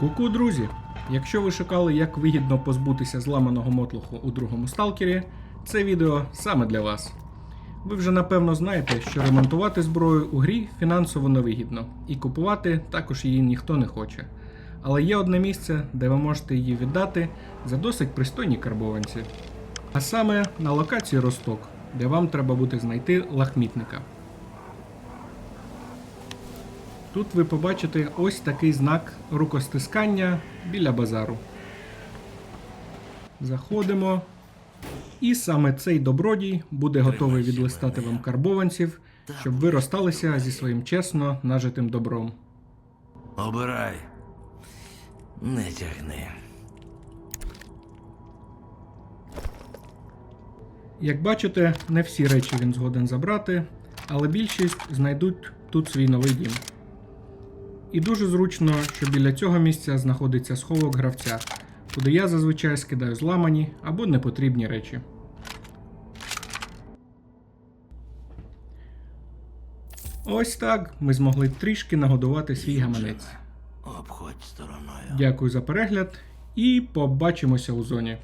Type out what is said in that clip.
Ку-ку, друзі! Якщо ви шукали, як вигідно позбутися зламаного мотлуху у другому сталкері, це відео саме для вас. Ви вже напевно знаєте, що ремонтувати зброю у грі фінансово невигідно, і купувати також її ніхто не хоче. Але є одне місце, де ви можете її віддати за досить пристойні карбованці. А саме на локації Росток, де вам треба буде знайти лахмітника. Тут ви побачите ось такий знак рукостискання біля базару. Заходимо. І саме цей добродій буде готовий відлистати вам карбованців, щоб ви розсталися зі своїм чесно нажитим добром. Обирай. Не тягни. Як бачите, не всі речі він згоден забрати, але більшість знайдуть тут свій новий дім. І дуже зручно, що біля цього місця знаходиться сховок гравця, куди я зазвичай скидаю зламані або непотрібні речі. Ось так ми змогли трішки нагодувати свій гаманець. Обходь стороною. Дякую за перегляд і побачимося у зоні.